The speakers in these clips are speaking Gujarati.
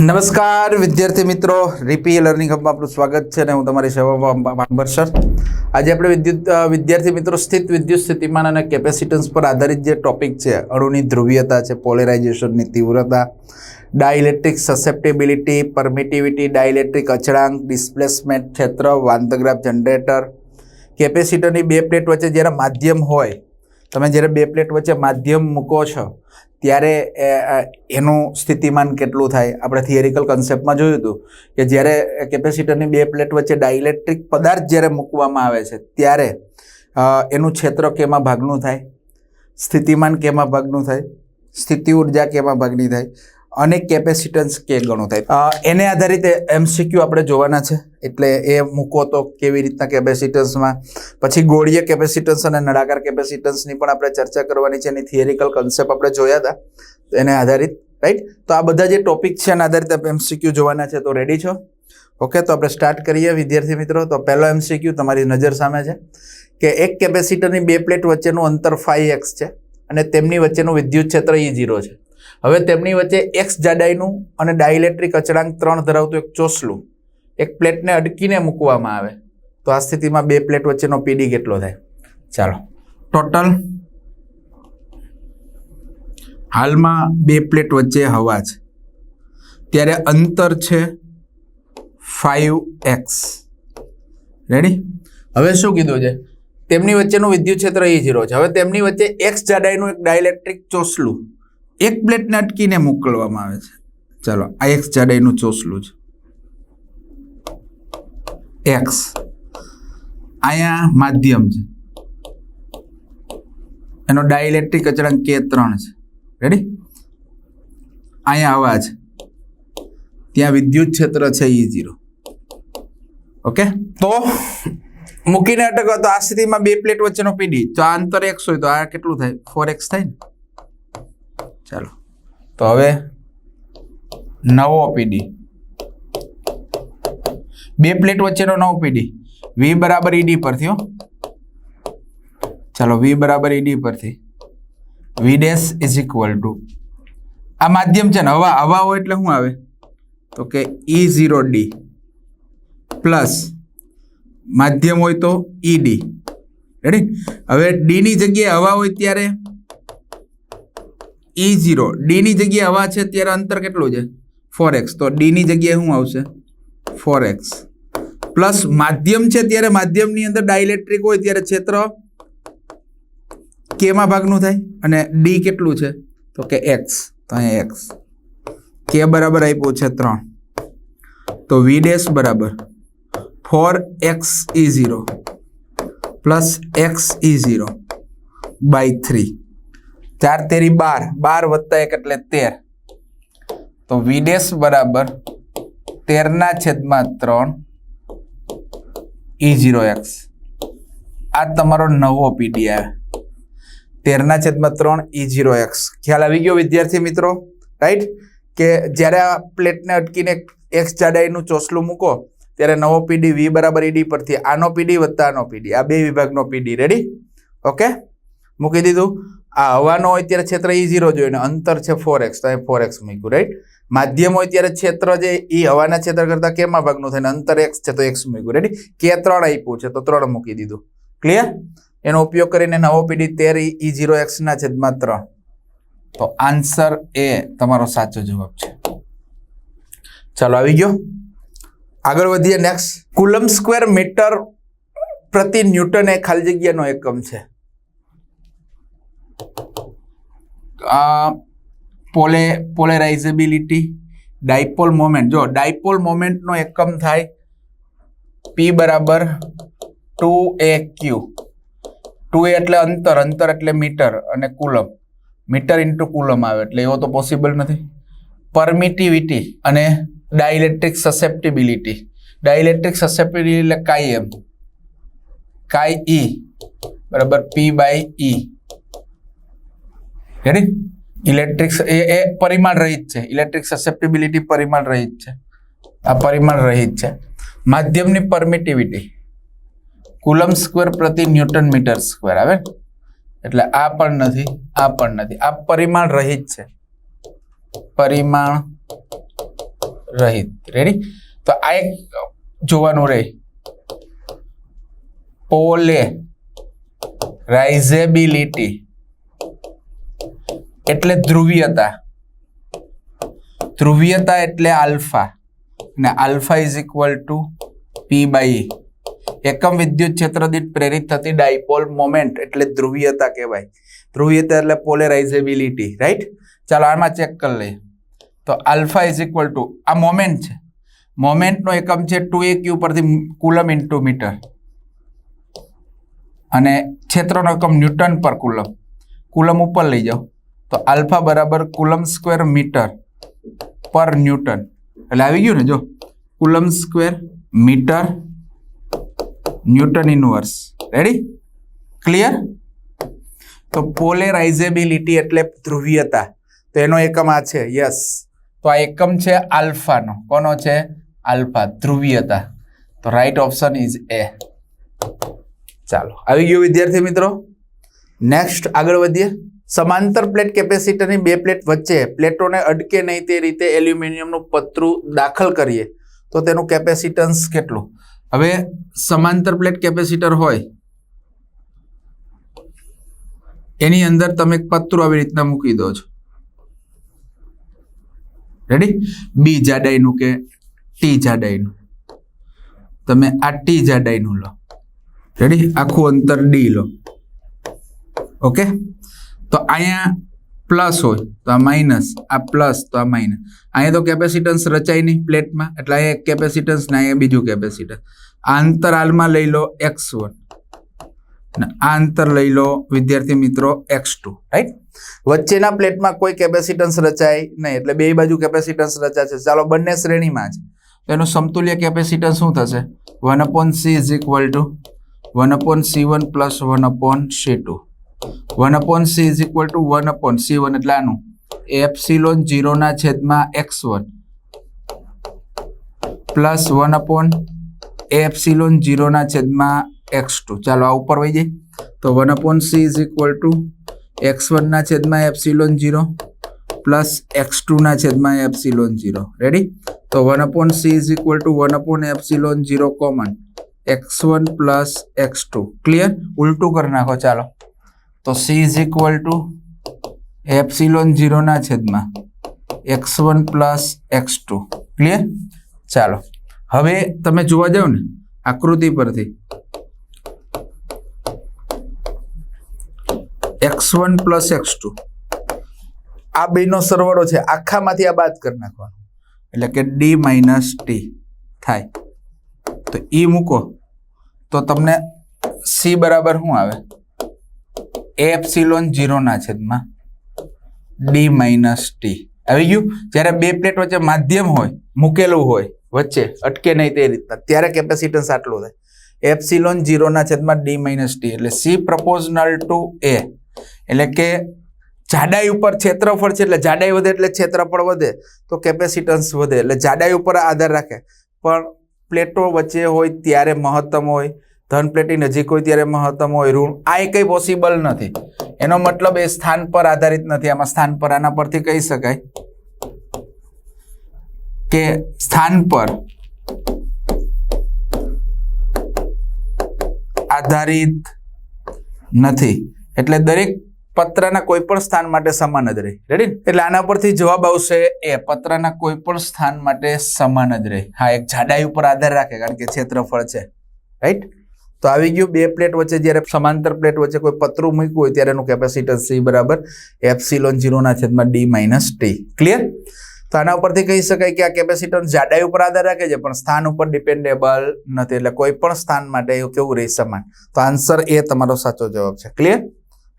નમસ્કાર, વિદ્યાર્થી મિત્રો. રીપી લર્નિંગ હબમાં આપણું સ્વાગત છે અને હું તમારી સેવામાં બાબર સર. આજે આપણે વિદ્યુત વિદ્યાર્થી મિત્રો, સ્થિત વિદ્યુત સ્થિતિમાન અને કેપેસિટન્સ પર આધારિત જે ટોપિક છે, અણુની ધ્રુવીયતા છે પોલેરાઇઝેશનની તીવ્રતા ડાઇલેક્ટ્રિક સસેપ્ટેબિલિટી પરમિટિવિટી ડાઇલેક્ટ્રિક અચળાંક ડિસ્પ્લેસમેન્ટ ક્ષેત્ર વાંતગ્રાફ જનરેટર કેપેસિટરની બે પ્લેટ વચ્ચે જ્યારે માધ્યમ હોય તમે જ્યારે બે પ્લેટ વચ્ચે માધ્યમ મૂકો છો, ત્યારે એનું સ્થિતિમાન કેટલું થાય? આપણે થિયરિકલ કન્સેપ્ટમાં જોયું હતું કે જ્યારે કેપેસિટરની બે પ્લેટ વચ્ચે ડાઇલેક્ટ્રિક પદાર્થ જ્યારે મૂકવામાં આવે છે, ત્યારે એનું ક્ષેત્ર કેમાં ભાગનું થાય? સ્થિતિમાન કેમાં ભાગનું થાય? સ્થિતિ ઊર્જા કેમાં ભાગની થાય? અને કેપેસિટન્સ કે ગણું થાય. એને આધારિત એમસીક્યુ આપણે જોવાના છે. એટલે એ મૂકો તો કેવી રીતના કેપેસિટન્સમાં પછી ગોળીય કેપેસિટન્સ અને નળાકાર કેપેસિટન્સની પણ આપણે ચર્ચા કરવાની છે. એની થિયરિકલ કન્સેપ્ટ આપણે જોયા હતા. એને આધારિત રાઈટ તો આ બધા જે ટોપિક છે એના આધારિત આપણે એમસીક્યુ જોવાના છે. તો રેડી છો? ઓકે તો આપણે સ્ટાર્ટ કરીએ વિદ્યાર્થી મિત્રો. તો પહેલો એમસીક્યુ તમારી નજર સામે છે કે એક કેપેસિટરની બે પ્લેટ વચ્ચેનું અંતર ફાઈવ એક્સ છે અને તેમની વચ્ચેનું વિદ્યુત ક્ષેત્ર ઈ ઝીરો છે. હવે તેમની વચ્ચે એક્સ જાડાઈનું અને ડાઇલેક્ટ્રિક અચળાંક ત્રણ ધરાવતું એક ચોસલું, એક પ્લેટને અડકીને મૂકવામાં આવે. તો આ સ્થિતિમાં બે પ્લેટ વચ્ચેનો પીડી કેટલો થાય? ચાલો. ટોટલ હાલમાં બે પ્લેટ વચ્ચે હવા છે. ત્યારે અંતર છે ફાઈવ એક્સ રેડી હવે શું કીધું છે? તેમની વચ્ચેનું વિદ્યુત ક્ષેત્ર એ ઝીરો છે. હવે તેમની વચ્ચે એક્સ જાડાઈનું એક ડાયલેક્ટ્રિક ચોસલું. એક પ્લેટને અટકીને મોકલવામાં આવે છે. ચાલો, આ એક્સ જાડાઈનું ચોસલું છે. એક્સ અહીંયા માધ્યમ છે. એનો ડાયલેક્ટ્રિક અચળાંક કે ત્રણ છે. રેડી અહીંયા અવાજ ત્યાં વિદ્યુત ક્ષેત્ર છે ઈ ઝીરો ઓકે તો મૂકીને અટકો તો આ સ્થિતિમાં બે પ્લેટ વચ્ચેનો પીડી તો આ અંતર એક્સ હોય તો આ કેટલું થાય? ફોર એક્સ થાય ને? ચાલો. તો હવે નવો પીડી બે પ્લેટ વચ્ચેનો નવો પીડી વી બરાબર ઈડી પરથી હો. ચાલો વી બરાબર ઈડી પરથી. V dash is equal to આ માધ્યમ છે ને, હવા હવા હોય એટલે શું આવે? તો કે ઈ ઝીરો ડી પ્લસ માધ્યમ હોય તો ઈડી રેડી હવે ડીની જગ્યાએ હવા હોય ત્યારે ઈ ઝીરો ડીની જગ્યાએ હવા છે ત્યારે અંતર કેટલું છે? ફોર એક્સ તો ડીની જગ્યાએ શું આવશે? ફોર એક્સ પ્લસ માધ્યમ છે ત્યારે માધ્યમની અંદર ડાયલેક્ટ્રિક હોય ત્યારે ક્ષેત્ર કેમાં ભાગનું થાય અને ડી કેટલું છે? તો કે એક્સ તો અહીંયા એક્સ કે બરાબર આપ્યું છે ત્રણ. તો વી ડેશ બરાબર. Four X E zero plus X E zero by three ચાર તેરી બાર. બાર વત્તા એક એટલે તેર. તો વિદેશ બરાબર તેરના છેદમાં ત્રણ ઈ ઝીરો એક્સ. આ તમારો નવો પીડી આવે તેરના છેદમાં ત્રણ ઈ ઝીરો એક્સ. ખ્યાલ આવી ગયો વિદ્યાર્થી મિત્રો? રાઈટ કે જ્યારે આ પ્લેટને અટકીને એક્સ જાડાઈનું ચોસલું મૂકો, ત્યારે નવો પીડી વી બરાબર ઈડી પરથી આનો પીડી વત્તા આનો પીડી આ બે વિભાગનો પીડી રેડી ઓકે મૂકી દીધું. આ હવાનો હોય ત્યારે ક્ષેત્ર ઈ ઝીરો ને અંતર છે ફોર એક્સ તો અહીં ફોર એક્સ મૂક્યું રાઈટ માધ્યમ હોય ત્યારે ક્ષેત્ર જે ઈ હવાના ક્ષેત્ર કરતા કેમાં ભાગનું થાય અંતર એક્સ છે તો એક્સ મૂક્યું રેડી કે ત્રણ આપ્યું છે, તો ત્રણ મૂકી દીધું. ક્લિયર એનો ઉપયોગ કરીને નવો પીડી તેર ઈ ઝીરો એક્સના છેદમાં ત્રણ. તો આન્સર એ તમારો સાચો જવાબ છે. ચાલો, આવી ગયો. આગળ વધીએ નેક્સ્ટ કુલમ સ્ક્વેર મીટર પ્રતિ ન્યૂટન એ ખાલી જગ્યાનો એકમ છે આ પોલે પોલેરાઇઝેબિલિટી ડાયપોલ મોમેન્ટ જો ડાયપોલ મોમેન્ટનો એકમ થાય પી બરાબર two A Q two A એટલે અંતર અંતર એટલે મીટર અને કુલમ મીટર ઇન્ટુ કુલમ આવે એટલે એવો તો પોસિબલ નથી. પરમિટિવિટી અને ડાયલેક્ટ્રિક સસેપ્ટિબિલિટી ડાયલેક્ટ્રિક સસેપ્ટિબિલિટી એટલે કાઈ એમ કાઈ ઈ. બરાબર P by E ready electric એ એ પરિમાણ રહિત છે. ઇલેક્ટ્રિક સસેપ્ટેબિલિટી પરિમાણ રહિત છે. આ પરિમાણ રહિત છે. માધ્યમની પરમિટિવિટી કુલમ સ્ક્વેર પ્રતિ ન્યૂટન મીટર સ્ક્વેર, આવે એટલે આ પણ નથી, આ પણ નથી. આ પરિમાણ રહિત છે. પરિમાણ રહિત. રેડી તો આ એક જોવાનું રહે. પોલે રાઇઝેબિલિટી એટલે ધ્રુવીયતા. ધ્રુવીયતા એટલે આલ્ફા. અને alpha is equal to P by એકમ વિદ્યુત ક્ષેત્ર દીઠ પ્રેરિત થતી ડાયપોલ મોમેન્ટ એટલે ધ્રુવીયતા કહેવાય. ધ્રુવીયતા એટલે પોલેરાઇઝેબિલિટી રાઈટ ચાલો આમાં ચેક કરી લઈએ. તો આલ્ફા ઇઝ ઇક્વલ ટુ આ મોમેન્ટ છે. મોમેન્ટનો એકમ છે ટુ એ ક્યુ પરથી કુલમ ઇન્ટુ મીટર અને ક્ષેત્રનો એકમ ન્યૂટન પર કુલમ. કુલમ ઉપર લઈ જાઓ. તો આલ્ફા બરાબર કુલમ સ્ક્વેર મીટર પર ન્યૂટન. એટલે આવી ગયું ને, જો. Coulomb square metre newton inverse. Ready clear તો પોલેરાઇઝેબિલિટી એટલે ધ્રુવીયતા. તો એનો એકમ આ છે યસ તો આ એકમ છે આલ્ફાનો. કોનો છે? આલ્ફા, ધ્રુવીયતા. તો રાઈટ ઓપ્શન ઇઝ એ ચાલો, આવી ગયું વિદ્યાર્થી મિત્રો. નેક્સ્ટ આગળ વધીએ. સમાંતર પ્લેટ કેપેસિટરની બે પ્લેટ વચ્ચે પ્લેટોને અડકે નહીં તે રીતે એલ્યુમિનિયમનું પતરું દાખલ કરીએ. તો તેનું કેપેસિટન્સ કેટલું? હવે સમાંતર પ્લેટ કેપેસિટર હોય, એની અંદર તમે પતરું આવી રીતના મૂકી દો છો. રેડી બી જાડાઈનું કે ટી જાડાઈનું? તમે આ ટી જાડાઈનું લો. રેડી આખું અંતર ડી લો. ઓકે તો અહીંયા પ્લસ હોય, તો આ માઇનસ આ પ્લસ તો આ માઇનસ અહીંયા તો કેપેસિટન્સ રચાય નહીં પ્લેટમાં એટલે અહીંયા એક કેપેસિટન્સ ને અહીંયા બીજું કેપેસિટન્સ આ અંતર હાલમાં લઈ લો એક્સ વન આ અંતર લઈ લો, વિદ્યાર્થી મિત્રો એક્સ ટુ રાઈટ વચ્ચેના પ્લેટમાં કોઈ કેપેસિટન્સ રચાય નહીં, એટલે બે બાજુ કેપેસિટન્સ રચાશે. ચાલો, બંને શ્રેણીમાં છે તો એનું સમતુલ્ય કેપેસિટન્સ શું થશે? One upon C is equal to one upon C one plus one upon C two one upon C is equal to one upon C one એટલે આનું. એપ્સિલોન જીરોના છેદમાં X one. Plus one upon epsilon જીરોના છેદમાં એક્સ ટુ. ચાલો આ ઉપર વહી જાય. તો one upon C is equal to X વનના છેદમાં એપ્સિલોન જીરો પ્લસ એક્સ ટુના છેદમાં એપ્સિલોન જીરો રેડી તો one upon C is equal to one upon epsilon zero common X one plus X two. Clear ઉલટું કરી નાખો. ચાલો. તો C is equal to epsilon જીરોના છેદમાં X one plus X two. Clear ચાલો. હવે તમે જોવા જાઓ ને આકૃતિ પરથી. X one plus X two. આ બેનો સરવાળો છે. આખામાંથી આ બાદ કરી નાખવાનો. એટલે કે ડી માઇનસ ટી થાય. તો ઈ મૂકો. તો તમને સી બરાબર શું આવે? એપ્સિલોન જીરોના છેદમાં ડી માઇનસ ટી. આવી ગયું? જ્યારે બે પ્લેટ વચ્ચે માધ્યમ હોય, મૂકેલું હોય, વચ્ચે અટકે નહીં તે રીતના, ત્યારે કેપેસિટન્સ આટલું થાય. એપ્સિલોન જીરોના છેદમાં ડી માઇનસ ટી એટલે સી પ્રપોઝનલ ટુ એ. એટલે કે જાડાઈ ઉપર ક્ષેત્રફળ છે, એટલે જાડાઈ વધે એટલે ક્ષેત્રફળ વધે, તો કેપેસિટન્સ વધે. એટલે જાડાઈ ઉપર આધાર રાખે. પણ પ્લેટો વચ્ચે હોય, ત્યારે મહત્તમ હોય ધન પ્લેટની નજીક હોય ત્યારે મહત્તમ હોય ઋણ. આ એ કંઈ પોસિબલ નથી. એનો મતલબ એ સ્થાન પર આધારિત નથી. આમાં સ્થાન પર આના પરથી કહી શકાય કે સ્થાન પર આધારિત નથી. એટલે દરેક પત્રના કોઈ પણ સ્થાન માટે સમાન જ રહે. રેડી એટલે આના પરથી જવાબ આવશે એ. પત્રના કોઈ પણ સ્થાન માટે સમાન જ રહે. હા, એક જાડાઈ ઉપર આધાર રાખે, કારણ કે ક્ષેત્રફળ છે. રાઈટ તો આવી ગયું બે પ્લેટ વચ્ચે જ્યારે સમાંતર પ્લેટ વચ્ચે કોઈ પતરું મૂક્યું હોય ત્યારે એનું કેપેસિટન્સ સી બરાબર એપ્સિલોન જીરોના છેદમાં ડી માઇનસ ટી ક્લિયર તો આના ઉપરથી કહી શકાય કે આ કેપેસિટન્સ જાડાઈ ઉપર આધાર રાખે છે, પણ સ્થાન ઉપર ડિપેન્ડેબલ નથી, એટલે કોઈ પણ સ્થાન માટે એવું કેવું રહે સમાન? તો આન્સર એ તમારો સાચો જવાબ છે. ક્લિયર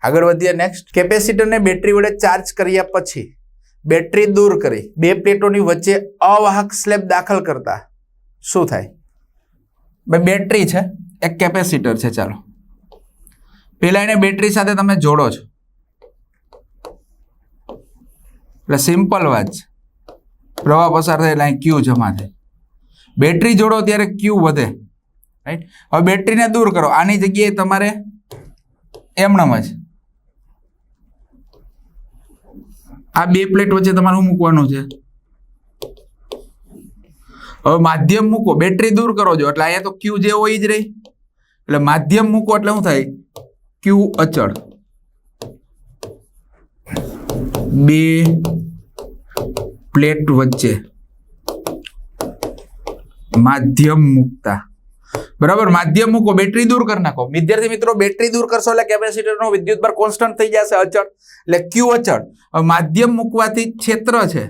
આગળ વધીએ નેક્સ્ટ કેપેસિટરને બેટરી વડે ચાર્જ કર્યા પછી બેટરી દૂર કરી બે પ્લેટોની વચ્ચે અવાહક સ્લેબ દાખલ કરતા શું થાય? બેટરી છે. એક કેપેસિટર છે, ચાલો. પેલા એને બેટરી સાથે તમે જોડો છો. એટલે સિમ્પલ વાત છે. પ્રવાહ પસાર થાય એટલે અહીં ક્યુ જમા થાય. બેટરી જોડો ત્યારે ક્યુ વધે. રાઈટ હવે બેટરીને દૂર કરો. આની જગ્યાએ તમારે એમણમ જ. આ બે પ્લેટ વચ્ચે તમારે શું મૂકવાનું છે? હવે માધ્યમ મૂકો. બેટરી દૂર કરો છો એટલે અહીંયા તો ક્યુ જે હોય જ રહી. એટલે માધ્યમ મૂકો એટલે શું થાય? ક્યુ અચળ. બે પ્લેટ વચ્ચે. માધ્યમ મૂકતા. બરાબર? માધ્યમ મૂકો, બેટરી દૂર કરી નાખો. વિદ્યાર્થી મિત્રો, બેટરી દૂર કરશો એટલે કેપેસિટરનો વિદ્યુત ભાર કોન્સ્ટન્ટ થઈ જશે, અચળ. એટલે ક્યુ અચળ. માધ્યમ મૂકવાથી ક્ષેત્ર છે.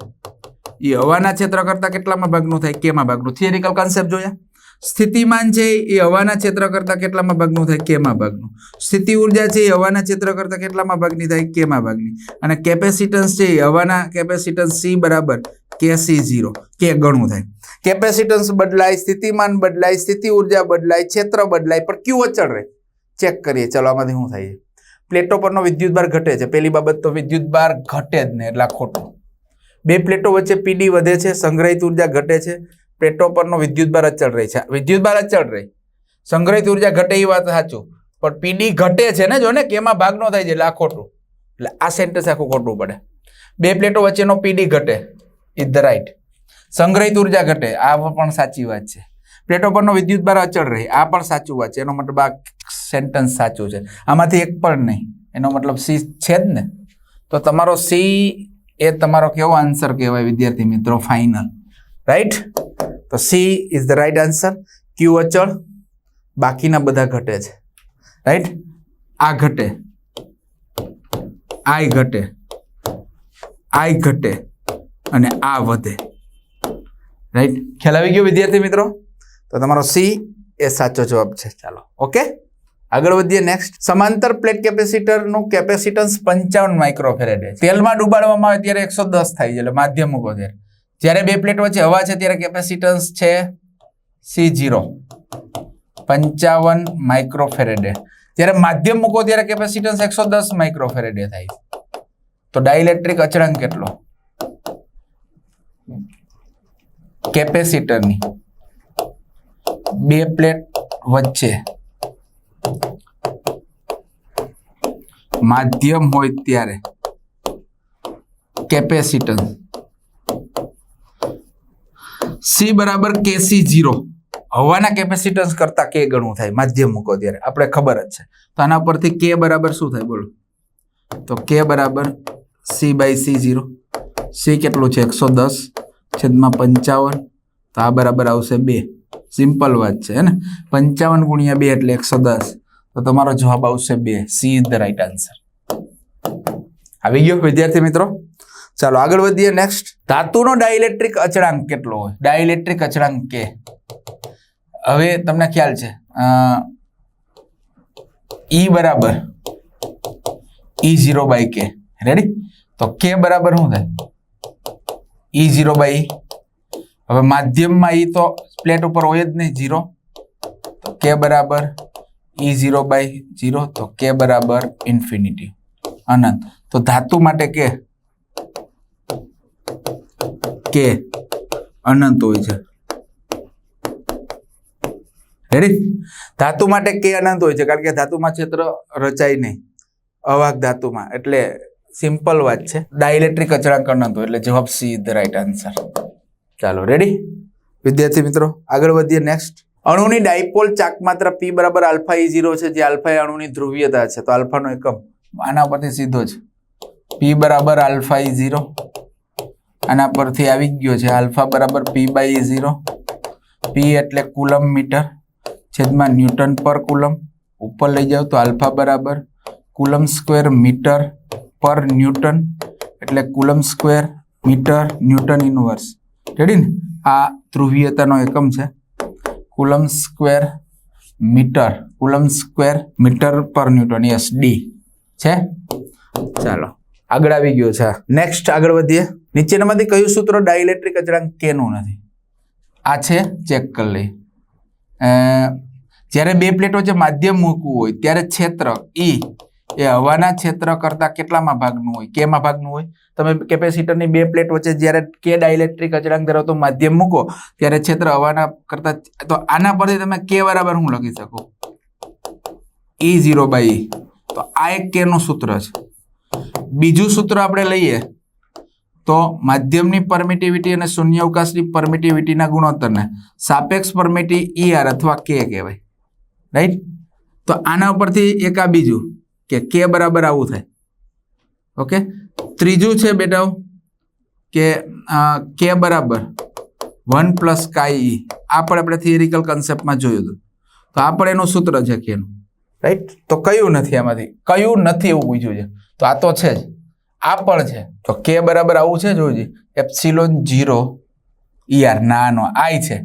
એ હવાના ક્ષેત્ર કરતા કેટલામાં ભાગનું થાય? કેમાં ભાગનું? થિયરિકલ કન્સેપ્ટ જોયા? સ્થિતિમાન છે એ હવાના ક્ષેત્ર કરતા કેટલામાં ભાગનું થાય? કેમાં ભાગનું? સ્થિતિ ઊર્જા છે એ હવાના ક્ષેત્ર કરતા કેટલામાં ભાગની થાય? કેમાં ભાગની? અને કેપેસિટન્સ છે એ હવાના કેપેસિટન્સ સી બરાબર કે સી ઝીરો? કે ગણું થાય? કેપેસિટન્સ બદલાય, સ્થિતિમાન બદલાય, સ્થિતિ ઊર્જા બદલાય, ક્ષેત્ર બદલાય, પણ ક્યુ અચળ રહે? ચેક કરીએ, ચલો આમાંથી શું થાય છે? પ્લેટો પરનો વિદ્યુત ભાર ઘટે છે. પહેલી બાબત તો વિદ્યુત ભાર ઘટે જ ને, એટલે ખોટું. બે પ્લેટો વચ્ચે પીડી વધે છે, સંગ્રહિત ઊર્જા ઘટે છે. પ્લેટો પરનો વિદ્યુત બાર અચળ રહે છે. વિદ્યુત બાર અચળ રહે. સંગ્રહિત ઊર્જા ઘટે એ વાત સાચું. પણ પીડી ઘટે છે ને જો ને, કે એમાં ભાગ નો થાય છે એટલે આ ખોટું. એટલે આ સેન્ટેન્સ આખું ખોટું પડે. બે પ્લેટો વચ્ચેનો પીડી ઘટે. ઇઝ ધ રાઈટ સંગ્રહિત ઊર્જા ઘટે. આ પણ સાચી વાત છે. પ્લેટો પરનો વિદ્યુત બાર અચળ રહે. આ પણ સાચું વાત છે. એનો મતલબ આ સેન્ટેન્સ સાચું છે. આમાંથી એક પણ નહીં. એનો મતલબ સી છે જ ને. તો તમારો સી એ તમારો કેવો આન્સર કહેવાય વિદ્યાર્થી મિત્રો? ફાઇનલ રાઈટ તો C is the right answer Q અચળ. બાકીના બધા ઘટે છે. રાઈટ આ ઘટે. આઈ ઘટે. આઈ ઘટે. અને આ વધે. રાઈટ ખ્યાલ આવી ગયો વિદ્યાર્થી મિત્રો? તો તમારો સી એ સાચો જવાબ છે. ચાલો. ઓકે આગળ વધીએ નેક્સ્ટ સમાંતર પ્લેટ કેપેસિટરનું કેપેસિટન્સ પંચાવન માઇક્રોફેરેડ છે. તેલમાં ડુબાડવામાં આવે ત્યારે એકસો દસ થાય છે. એટલે માધ્યમ મૂકો ત્યારે જ્યારે બે પ્લેટ વચ્ચે હવા છે, ત્યારે કેપેસિટન્સ છે સી જીરો પંચાવન માઇક્રોફેરેડે જ્યારે માધ્યમ મૂકો, ત્યારે કેપેસિટન્સ એકસો દસ માઇક્રોફેરેડે થાય. તો ડાઇલેક્ટ્રિક અચળાંક કેટલો? કેપેસિટરની બે પ્લેટ વચ્ચે. માધ્યમ હોય ત્યારે કેપેસિટન્સ સી બરાબર કેસી જીરો હવાના કેપેસિટન્સ કરતા કે ગણું થાય, માધ્યમ મૂકો ત્યારે. આપણે ખબર જ છે. તો આના પરથી કે બરાબર શું થાય? બોલો. તો કે બરાબર C by C zero C કેટલું છે? એકસો દસ છેદમાં પંચાવન. તો આ બરાબર આવશે બે. સિમ્પલ વાત છે, હે ને? પંચાવન ગુણ્યા બે એટલે એકસો દસ. તો તમારો જવાબ આવશે બે. C is the right answer આવી ગયો વિદ્યાર્થી મિત્રો? ચાલો આગળ વધીએ નેક્સ્ટ ધાતુનો ડાઇલેક્ટ્રિક અચળાંક કેટલો હોય? ડાઇલેક્ટ્રિક અચળાંક કે હવે તમને ખ્યાલ છે. ઈ બરાબર E zero by K ready તો કે બરાબર શું થાય? ઈ ઝીરો બાય હવે માધ્યમમાં ઈ તો પ્લેટ ઉપર હોય જ નહીં ઝીરો તો કે બરાબર ઈ ઝીરો બાય ઝીરો તો કે બરાબર ઇન્ફિનિટી અનંત. તો ધાતુ માટે કે કે અનંત હોય છે. રેડી ધાતુ માટે કે અનંત હોય છે? કારણ કે ધાતુમાં ક્ષેત્ર રચાય નહીં. અવાહક ધાતુમાં. એટલે સિમ્પલ વાત છે. ડાયલેક્ટ્રિક અચળાંક અનંત હોય. એટલે જવાબ સી ધ રાઈટ આન્સર. ચાલો રેડી વિદ્યાર્થી મિત્રો, આગળ વધીએ નેક્સ્ટ અણુની ડાયપોલ ચાક માત્ર પી બરાબર આલ્ફા ઈ ઝીરો છે, જે આલ્ફા એ અણુની ધ્રુવીયતા છે. તો આલ્ફાનો એકમ આના પરથી સીધો છે. પી બરાબર આલ્ફા ઈ ઝીરો આના પરથી આવી ગયો છે. આલ્ફા બરાબર પી બાય ઝીરો પી એટલે કુલમ મીટર છેદમાં ન્યૂટન પર કુલમ. ઉપર લઈ જાવ તો આલ્ફા બરાબર કુલમ સ્ક્વેર મીટર પર ન્યૂટન એટલે coulomb square metre newton inverse. Ready ને? આ ધ્રુવીયતાનો એકમ છે. Coulomb square metre. Coulomb square metre પર ન્યૂટન. યસ ડી છે? ચાલો. આગળ આવી ગયો છે. નેક્સ્ટ આગળ વધીએ. નીચેનામાંથી કયું સૂત્ર ડાઇલેક્ટ્રિક અચળાંક કેનું નથી? આ છે ચેક કરી લઈ જ્યારે બે પ્લેટ વચ્ચે માધ્યમ મૂકવું હોય, ત્યારે ક્ષેત્ર ઈ એ હવાના ક્ષેત્ર કરતાં કેટલામાં ભાગનું હોય? કેમાં ભાગનું હોય? તમે કેપેસિટરની બે પ્લેટ વચ્ચે જ્યારે કે ડાઇલેક્ટ્રિક અચળાંક ધરાવતો માધ્યમ મૂકો, ત્યારે ક્ષેત્ર હવાના કરતાં તો આના પરથી તમે કે બરાબર હું લખી શકો? ઈ ઝીરો બાય તો આ એક કેનું સૂત્ર છે. બીજું સૂત્ર આપણે લઈએ તો માધ્યમની પરમિટિવિટી અને શૂન્યાવકાશની પરમિટિવિટીના ગુણોત્તરને સાપેક્ષ પરમિટી ઈઆર અથવા કે કહેવાય. રાઈટ તો આના ઉપરથી એક આ બીજું કે કે બરાબર આવું થાય. ઓકે ત્રીજું છે બેટાઓ કે કે બરાબર વન પ્લસ કાઈ ઈ આ પણ આપણે થિયરિકલ કન્સેપ્ટમાં જોયું હતું. તો આ પણ એનું સૂત્ર છે કેનું રાઈટ તો કયું નથી આમાંથી? કયું નથી એવું પૂછ્યું છે. તો આ તો છે જ. આ પણ છે. તો કે બરાબર આવું છે જોજી એપ્સિલોન જીરો ઈઆર, નાનો, આઈ છે.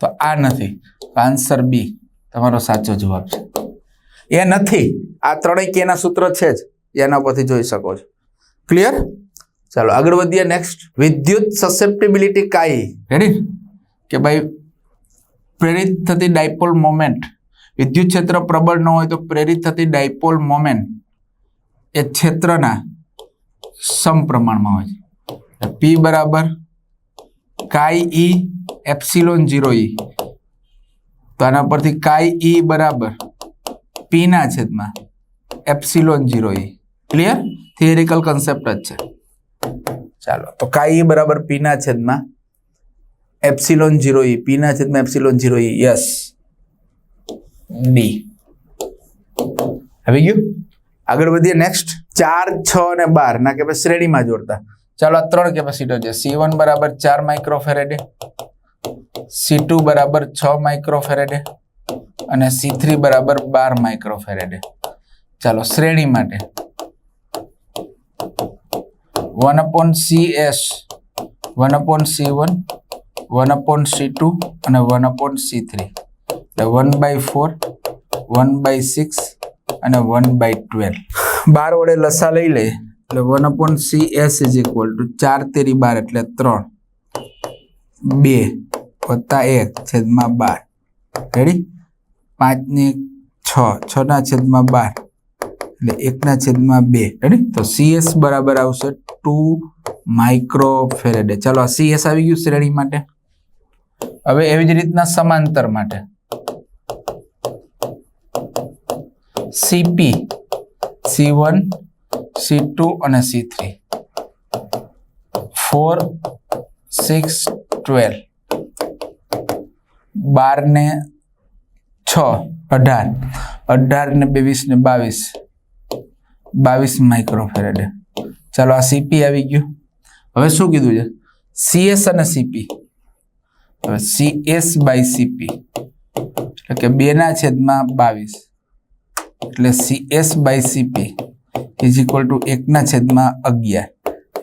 તો આ નથી. આન્સર બી તમારો સાચો જવાબ છે. એ નથી. આ ત્રણેય કેના સૂત્ર છે જ. એના પરથી જોઈ શકો છો. ક્લિયર ચાલો, આગળ વધીએ નેક્સ્ટ વિદ્યુત સસેપ્ટિબિલિટી કાઈ? રેડી કે ભાઈ, પ્રેરિત થતી ડાયપોલ મોમેન્ટ વિદ્યુત ક્ષેત્ર પ્રબળ ન હોય તો પ્રેરિત થતી ડાયપોલ મોમેન્ટ એ ક્ષેત્રના સમપ્રમાણમાં હોય છે. પી બરાબર કાઈ ઈ એપ્સિલોન જીરો ઈ. તો આના પરથી કાઈ ઈ બરાબર પી ના છેદમાં epsilon zero E. Clear theoretical concept જ છે. ચાલો, તો કાઈ બરાબર પી ના છેદમાં એપ્સિલોન જીરો ઈ. પી ના છેદમાં epsilon zero E. Yes D આવી ગયું આગળ વધીએ નેક્સ્ટ ચાર, છ અને બાર. ના કે શ્રેણીમાં જોડતા. ચાલો આ ત્રણ કેપેસિટર છે સી વન બરાબર ચાર માઇક્રોફેરેડે સી ટુ બરાબર છ માઇક્રોફેરેડે અને સી થ્રી બરાબર બાર માઇક્રોફેરેડે ચાલો શ્રેણી માટે. One upon C S one upon C one one upon C two અને વન અપોન સી થ્રી એટલે one by four one by six અને વન બાય ટ્વેલ્વ બાર વડે લસા લઈ લે, એટલે one upon C S is equal to ચાર તેરી બાર એટલે ત્રણ. બે વત્તા એક છેદમાં બાર. રેડી પાંચની છ, છના છેદમાં બાર એટલે એકના છેદમાં બે. રેડી તો સીએસ બરાબર આવશે ટુ માઇક્રો ફેરેડે ચાલો આ સીએસ આવી ગયું શ્રેણી માટે. હવે એવી જ રીતના સમાંતર માટે. સીપી સી વન સી અને C three four six twelve બાર ને છ, અઢાર. અઢાર ને બેવીસ ને બાવીસ. બાવીસ માઇક્રોફેરેડે ચાલો આ સીપી આવી ગયું. હવે શું કીધું છે? સીએસ અને સીપી હવે સીએસ બાય સીપી એટલે કે બેના છેદમાં બાવીસ. એટલે CS by CP is equal to એકના છેદમાં અગિયાર.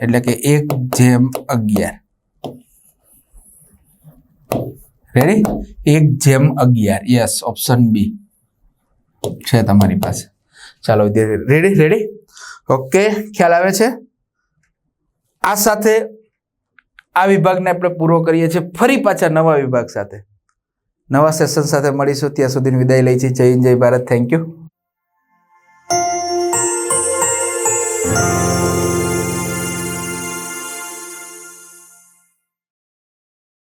એટલે કે એક જેમ અગિયાર. રેડી એક જેમ અગિયાર. યસ ઓપ્શન બી છે તમારી પાસે. ચાલો રેડી રેડી ઓકે ખ્યાલ આવે છે? આ સાથે આ વિભાગને આપણે પૂરો કરીએ છીએ. ફરી પાછા નવા વિભાગ સાથે. નવા સેશન સાથે મળીશું. ત્યાં સુધીની વિદાય લઈ છે. જય જય ભારત. Thank you